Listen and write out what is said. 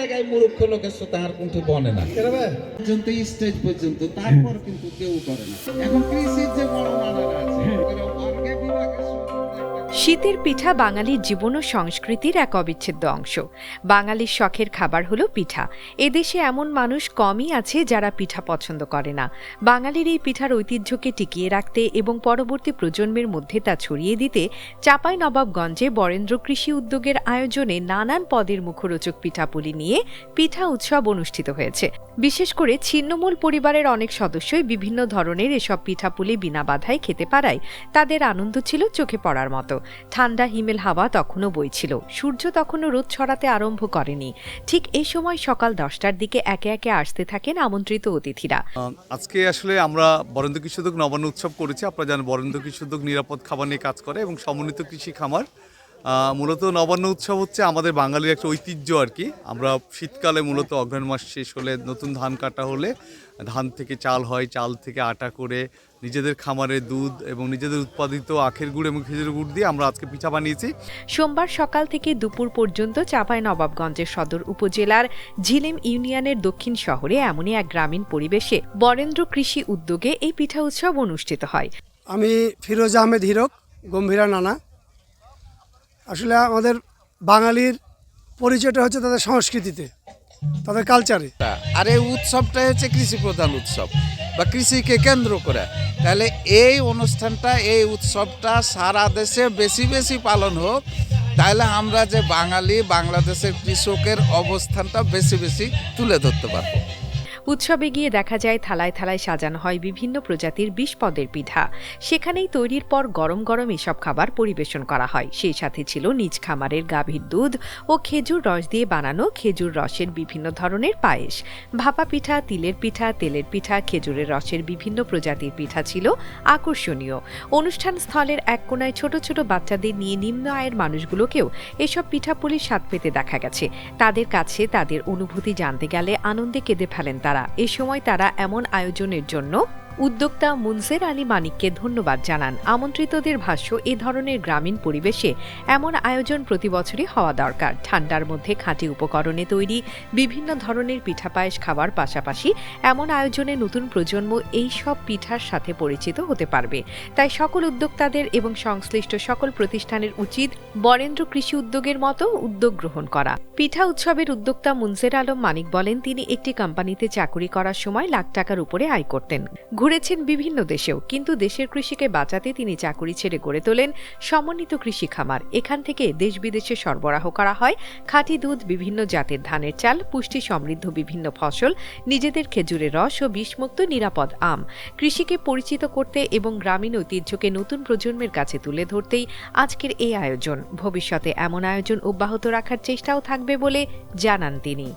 লাগাই মূর্খ লোকের আর কিন্তু বনে না। পর্যন্ত স্টেজ পর্যন্ত, তারপর কিন্তু কেউ করে না। এখন কৃষির যে বড় নানারা শীতের পিঠা বাঙালির জীবন ও সংস্কৃতির এক অবিচ্ছেদ্য অংশ। বাঙালির শখের খাবার হলো পিঠা। এদেশে এমন মানুষ কমই আছে যারা পিঠা পছন্দ করে না। বাঙালির এই পিঠার ঐতিহ্যকে টিকিয়ে রাখতে এবং পরবর্তী প্রজন্মের মধ্যে তা ছড়িয়ে দিতে চাপাই নবাবগঞ্জে বরেন্দ্র কৃষি উদ্যোগের আয়োজনে নানান পদের মুখরোচক পিঠাপুলি নিয়ে পিঠা উৎসব অনুষ্ঠিত হয়েছে। বিশেষ করে ছিন্নমূল পরিবারের অনেক সদস্যই বিভিন্ন ধরনের এসব পিঠাপুলি বিনা বাধায় খেতে পারায় তাদের আনন্দ ছিল চোখে পড়ার মতো। ঠান্ডা হিমেল হাওয়া তখনও বইছিল। সূর্য তখনও রোদ ছড়াতে আরম্ভ করেনি। ঠিক এই সময় সকাল দশটার দিকে একে একে আসতে থাকেন আমন্ত্রিত অতিথিরা। আজকে আসলে আমরা বরেন্দ্র কৃষি নবান্ন উৎসব করেছি। আপনারা জানেন বরেন্দ্র কৃষি নিরাপদ খাবার নিয়ে কাজ করে এবং সমন্বিত কৃষি খামার। মূলত নবান্ন উৎসব হচ্ছে আমাদের বাঙালির একটা ঐতিহ্য আর কি। আমরা শীতকালে মূলত অগ্রহণ মাস শেষ হলে নতুন ধান কাটা হলে ধান থেকে চাল হয় চাল থেকে আটা করে নিজেদের খামারে দুধ এবং নিজেদের উৎপাদিত আখের গুড় এবং খেজুরের গুড় দিয়ে আমরা আজকে পিঠা বানিয়েছি। সোমবার সকাল থেকে দুপুর পর্যন্ত চাঁপাই নবাবগঞ্জের সদর উপজেলার ঝিলিম ইউনিয়নের দক্ষিণ শহরে এমনই এক গ্রামীণ পরিবেশে বরেন্দ্র কৃষি উদ্যোগে এই পিঠা উৎসব অনুষ্ঠিত হয়। আমি ফিরোজ আহমেদ হিরক গম্ভীরা নানা। আসলে আমাদের বাঙালির পরিচয়টা হচ্ছে তাদের সংস্কৃতিতে, তাদের কালচারে আর এই উৎসবটাই হচ্ছে কৃষি প্রধান উৎসব, বা কৃষিকে কেন্দ্র করে। তাহলে এই অনুষ্ঠানটা, এই উৎসবটা সারা দেশে বেশি বেশি পালন হোক, তাহলে আমরা যে বাঙালি, বাংলাদেশের কৃষকের অবস্থানটা বেশি বেশি তুলে ধরতে পারব। উৎসবে গিয়ে দেখা যায় থালায় থালায় সাজানো হয় বিভিন্ন প্রজাতির বিশ পদের পিঠা। সেখানেই তৈরির পর গরম গরম এসব খাবার পরিবেশন করা হয়। সেই সাথে ছিল নিজ খামারের গাভীর দুধ ও খেজুর রস দিয়ে বানানো খেজুর রসের বিভিন্ন ধরনের পায়েস। ভাপা পিঠা, তিলের পিঠা, তেলের পিঠা, খেজুরের রসের বিভিন্ন প্রজাতির পিঠা ছিল আকর্ষণীয়। অনুষ্ঠান স্থলের এক কোনায় ছোট ছোট বাচ্চাদের নিয়ে নিম্ন আয়ের মানুষগুলোকেও এসব পিঠাপুলির স্বাদ পেতে দেখা গেছে। তাদের কাছে তাদের অনুভূতি জানতে গেলে আনন্দে কেঁদে ফেলেন তারা। এ সময় তারা এমন আয়োজনের জন্য উদ্যোক্তা মুনসের আলী মানিককে ধন্যবাদ জানান। আমন্ত্রিতদের ভাষ্য, এ ধরনের গ্রামীণ পরিবেশে এমন আয়োজন প্রতি বছরই হওয়া দরকার। ঠান্ডার মধ্যে খাঁটি উপকরণে তৈরি বিভিন্ন ধরনের পিঠা পায়েস খাওয়ার পাশাপাশি এমন আয়োজনে নতুন প্রজন্ম এই সব পিঠার সাথে পরিচিত হতে পারবে। তাই সকল উদ্যোক্তাদের এবং সংশ্লিষ্ট সকল প্রতিষ্ঠানের উচিত বরেন্দ্র কৃষি উদ্যোগের মতো উদ্যোগ গ্রহণ করা। পিঠা উৎসবের উদ্যোক্তা মুনসের আলম মানিক বলেন, তিনি একটি কোম্পানিতে চাকুরি করার সময় লাখ টাকার উপরে আয় করতেন। ঘুরেছেন বিভিন্ন দেশেও, কিন্তু দেশের কৃষিকে বাঁচাতে তিনি চাকুরি ছেড়ে গড়ে তোলেন সমন্বিত কৃষি খামার। এখান থেকে দেশ বিদেশে সরবরাহ করা হয়, খাঁটি দুধ, বিভিন্ন জাতের ধানের চাল, পুষ্টি সমৃদ্ধ বিভিন্ন ফসল, নিজেদের খেজুরের রস ও বিষমুক্ত নিরাপদ আম। কৃষিকে পরিচিত করতে এবং গ্রামীণ ঐতিহ্যকে নতুন প্রজন্মের কাছে তুলে ধরতেই আজকের এই আয়োজন। ভবিষ্যতে এমন আয়োজন অব্যাহত রাখার চেষ্টাও থাকবে বলে জানান তিনি।